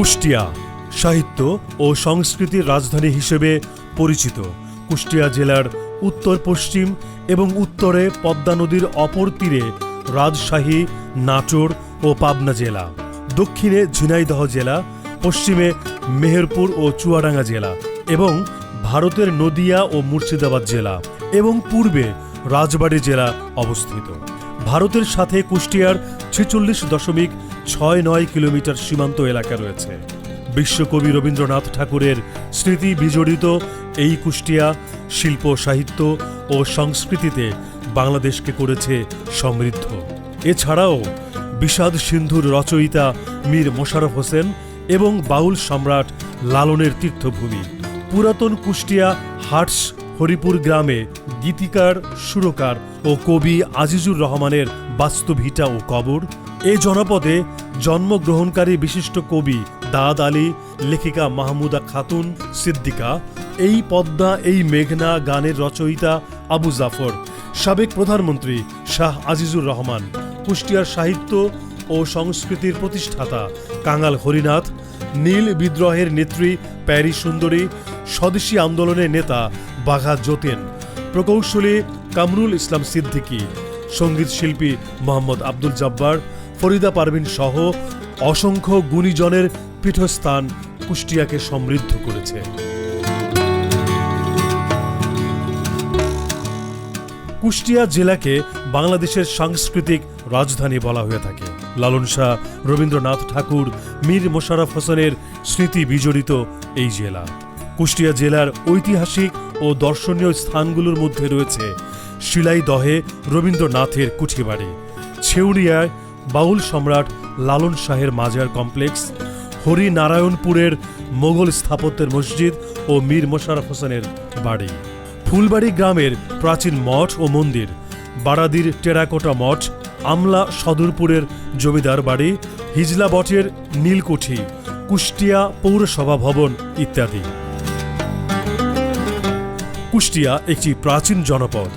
কুষ্টিয়া, সাহিত্য ও সংস্কৃতির রাজধানী হিসেবে পরিচিত। কুষ্টিয়া জেলার উত্তর পশ্চিম এবং উত্তরে পদ্মা নদীর অপর তীরে রাজশাহী, নাটোর ও পাবনা জেলা। দক্ষিণে ঝিনাইদহ জেলা, পশ্চিমে মেহেরপুর ও চুয়াডাঙ্গা জেলা এবং ভারতের নদিয়া ও মুর্শিদাবাদ জেলা এবং পূর্বে রাজবাড়ী জেলা অবস্থিত। ভারতের সাথে কুষ্টিয়ার ছেচল্লিশ দশমিক ছয় নয় কিলোমিটার সীমান্ত এলাকা রয়েছে। বিশ্বকবি রবীন্দ্রনাথ ঠাকুরের স্মৃতি বিজড়িত এই কুষ্টিয়া শিল্প, সাহিত্য ও সংস্কৃতিতে বাংলাদেশকে করেছে সমৃদ্ধ। এছাড়াও বিষাদ সিন্ধুর রচয়িতা মীর মোশাররফ হোসেন এবং বাউল সম্রাট লালনের তীর্থভূমি, পুরাতন কুষ্টিয়া হাটস হরিপুর গ্রামে গীতিকার, সুরকার ও কবি আজিজুর রহমানের বাস্তুভিটা ও কবর, এ জনপদে জন্মগ্রহণকারী বিশিষ্ট কবি দাদ আলী, লেখিকা মাহমুদা খাতুন, সিদ্দিকা, এই পদ্মা, এই মেঘনা গানের রচয়িতা আবু জাফর, সাবেক প্রধানমন্ত্রী শাহ আজিজুর রহমান, কুষ্টিয়ার সাহিত্য ও সংস্কৃতির প্রতিষ্ঠাতা কাঙাল হরিনাথ নীল বিদ্রোহের নেত্রী প্যারি সুন্দরী স্বদেশী আন্দোলনের নেতা বাঘা যতীন, প্রকৌশলী কামরুল ইসলাম সিদ্দিকী, সংগীত শিল্পী মোহাম্মদ আব্দুল জব্বার, ফরিদা পারভিন সহ অসংখ্য গুণীজনের পীঠস্থান কুষ্টিয়াকে সমৃদ্ধ করেছে। কুষ্টিয়া জেলাকে বাংলাদেশের সাংস্কৃতিক রাজধানী বলা হয়ে থাকে। লালন শাহ, রবীন্দ্রনাথ ঠাকুর, মীর মোশাররফ হোসেনের স্মৃতি বিজড়িত এই জেলা। কুষ্টিয়া জেলার ঐতিহাসিক ও দর্শনীয় স্থানগুলোর মধ্যে রয়েছে শিলাইদহে রবীন্দ্রনাথের কুঠিবাড়ি, ছেউড়িয়ায় বাউল সম্রাট লালন শাহের মাজার কমপ্লেক্স, হরিনারায়ণপুরের মোগল স্থাপত্যের মসজিদ ও মীর মোশাররফ হোসেনের বাড়ি। ফুলবাড়ি গ্রামের প্রাচীন মঠ ও মন্দির, বারাদির টেরাকোটা মঠ আমলা সদরপুরের জমিদার বাড়ি, হিজলা বটের নীলকুঠি, কুষ্টিয়া পৌরসভা ভবন ইত্যাদি। কুষ্টিয়া একটি প্রাচীন জনপদ।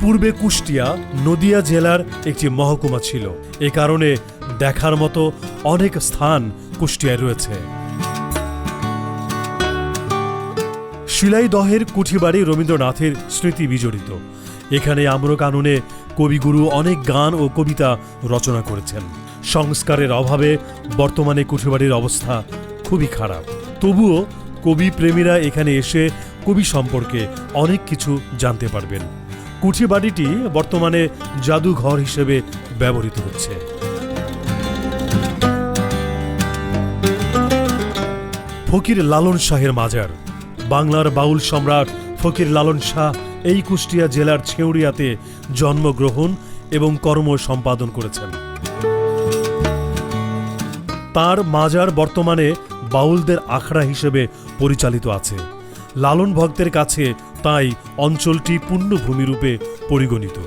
পূর্বে কুষ্টিয়া নদিয়া জেলার একটি মহকুমা ছিল। এ কারণে দেখার মতো অনেক স্থান কুষ্টিয়ায় রয়েছে। শিলাইদহের কুঠিবাড়ি রবীন্দ্রনাথের স্মৃতি বিজড়িত। এখানে আম্র কাননে কবিগুরু অনেক গান ও কবিতা রচনা করেছেন। সংস্কারের অভাবে বর্তমানে কুঠিবাড়ির অবস্থা খুবই খারাপ। তবুও কবি প্রেমীরা এখানে এসে কবি সম্পর্কে অনেক কিছু জানতে পারবেন। কুঠিবাড়িটি বর্তমানে জাদুঘর হিসেবে ব্যবহৃত হচ্ছে। ফকির লালন শাহের মাজার, বাংলার বাউল সম্রাট ফকির লালন শাহ এই কুষ্টিয়া জেলার ছেউড়িয়াতে জন্মগ্রহণ এবং কর্ম সম্পাদন করেছেন। তার মাজার বর্তমানে বাউলদের আখড়া হিসেবে পরিচালিত আছে। লালন ভক্তের কাছে তাই অঞ্চলটি পুণ্যভূমিরূপে পরিগণিত।